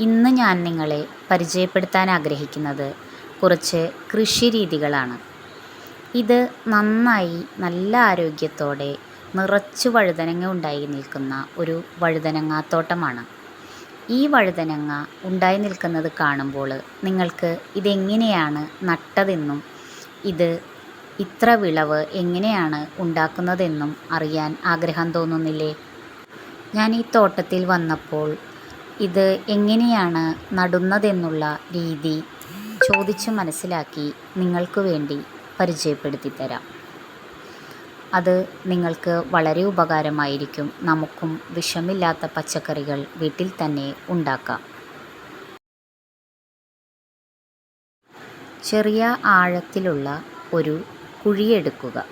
ഇന്ന് ഞാൻ നിങ്ങളെ പരിചയപ്പെടുത്താൻ ആഗ്രഹിക്കുന്നത് കുറച്ച് കൃഷി രീതികളാണ്. ഇത് നന്നായി നല്ല ആരോഗ്യത്തോടെ നിറച്ചു വഴുതനങ്ങ ഉണ്ടായി നിൽക്കുന്ന ഒരു വഴുതനങ്ങാത്തോട്ടമാണ്. ഈ വഴുതനങ്ങ ഉണ്ടായി നിൽക്കുന്നത് കാണുമ്പോൾ നിങ്ങൾക്ക് ഇതെങ്ങനെയാണ് നട്ടതെന്നും ഇത് ഇത്ര വിളവ് എങ്ങനെയാണ് ഉണ്ടാക്കുന്നതെന്നും അറിയാൻ ആഗ്രഹം തോന്നുന്നില്ലേ? ഞാൻ ഈ തോട്ടത്തിൽ വന്നപ്പോൾ ഇത് എങ്ങനെയാണ് നടുന്നതെന്നുള്ള രീതി ചോദിച്ച് മനസ്സിലാക്കി നിങ്ങൾക്ക് വേണ്ടി പരിചയപ്പെടുത്തി തരാം അത് നിങ്ങൾക്ക് വളരെ ഉപകാരമായിരിക്കും. നമുക്കും വിഷമില്ലാത്ത പച്ചക്കറികൾ വീട്ടിൽ തന്നെ ഉണ്ടാക്കാം. ചെറിയ ആഴത്തിലുള്ള ഒരു കുഴിയെടുക്കുക.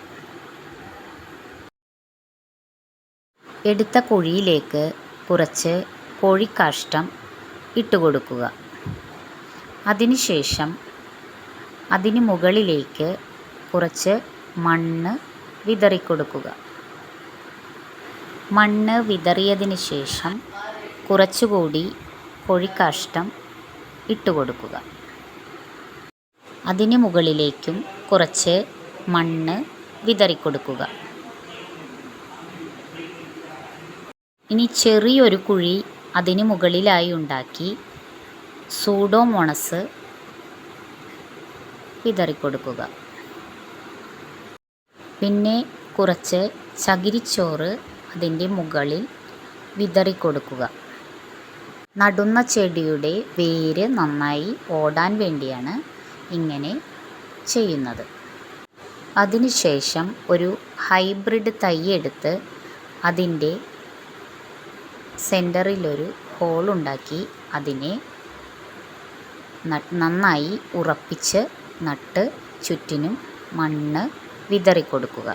എടുത്ത കുഴിയിലേക്ക് കുറച്ച് കോഴിക്കാഷ്ടം ഇട്ടുകൊടുക്കുക. അതിനുശേഷം അതിന് മുകളിലേക്ക് കുറച്ച് മണ്ണ് വിതറിക്കൊടുക്കുക. മണ്ണ് വിതറിയതിന് ശേഷം കുറച്ചുകൂടി കോഴിക്കാഷ്ടം ഇട്ടുകൊടുക്കുക. അതിന് മുകളിലേക്കും കുറച്ച് മണ്ണ് വിതറിക്കൊടുക്കുക. ഇനി ചെറിയൊരു കുഴി അതിന് മുകളിലായി ഉണ്ടാക്കി സൂഡോമോണസ് വിതറിക്കൊടുക്കുക പിന്നെ കുറച്ച് ചകിരിച്ചോറ് അതിന്റെ മുകളിൽ വിതറിക്കൊടുക്കുക. നടുന്ന ചെടിയുടെ വേര് നന്നായി ഓടാൻ വേണ്ടിയാണ് ഇങ്ങനെ ചെയ്യുന്നത്. അതിനുശേഷം ഒരു ഹൈബ്രിഡ് തൈ എടുത്ത് അതിന്റെ സെന്ററിലൊരു ഹോളുണ്ടാക്കി അതിനെ നന്നായി ഉറപ്പിച്ച് നട്ട് ചുറ്റിനും മണ്ണ് വിതറിക്കൊടുക്കുക.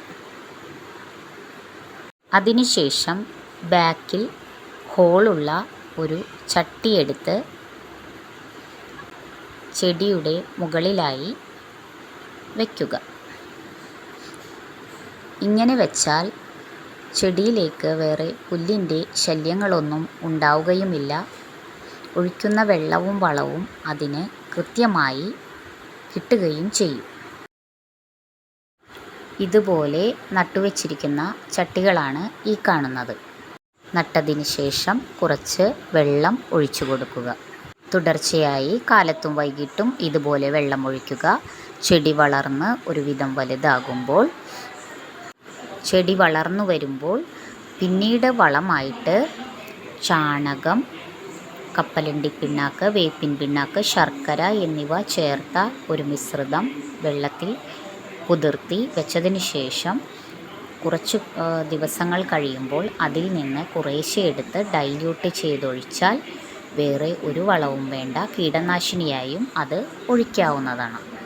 അതിനുശേഷം ബാക്കിൽ ഹോളുള്ള ഒരു ചട്ടിയെടുത്ത് ചെടിയുടെ മുകളിലായി വയ്ക്കുക ഇങ്ങനെ വെച്ചാൽ ചെടിയിലേക്ക് വേറെ പുല്ലിന്റെ ശല്യങ്ങളൊന്നും ഉണ്ടാവുകയുമില്ല. ഒഴിക്കുന്ന വെള്ളവും വളവും അതിന് കൃത്യമായി കിട്ടുകയും ചെയ്യും. ഇതുപോലെ നട്ടുവെച്ചിരിക്കുന്ന ചട്ടികളാണ് ഈ കാണുന്നത്. നട്ടതിന് ശേഷം കുറച്ച് വെള്ളം ഒഴിച്ചു കൊടുക്കുക. തുടർച്ചയായി കാലത്തും വൈകിട്ടും ഇതുപോലെ വെള്ളം ഒഴിക്കുക. ചെടി വളർന്ന് ഒരുവിധം വലുതാകുമ്പോൾ ചെടി വളർന്നു വരുമ്പോൾ പിന്നീട് വളമായിട്ട് ചാണകം കപ്പലണ്ടി പിണ്ണാക്ക് വേപ്പിൻ പിണ്ണാക്ക് ശർക്കര എന്നിവ ചേർത്ത ഒരു മിശ്രിതം വെള്ളത്തിൽ കുതിർത്തി വെച്ചതിന് ശേഷം കുറച്ച് ദിവസങ്ങൾ കഴിയുമ്പോൾ അതിൽ നിന്ന് കുറേശ്ശെ എടുത്ത് ഡൈല്യൂട്ട് ചെയ്തൊഴിച്ചാൽ വേറെ ഒരു വളവും വേണ്ട. കീടനാശിനിയായും അത് ഒഴിക്കാവുന്നതാണ്.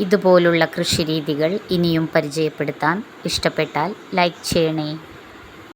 ഇതുപോലുള്ള കൃഷിരീതികൾ ഇനിയും പരിചയപ്പെടുത്താൻ ഇഷ്ടപ്പെട്ടാൽ ലൈക്ക് ചെയ്യണേ.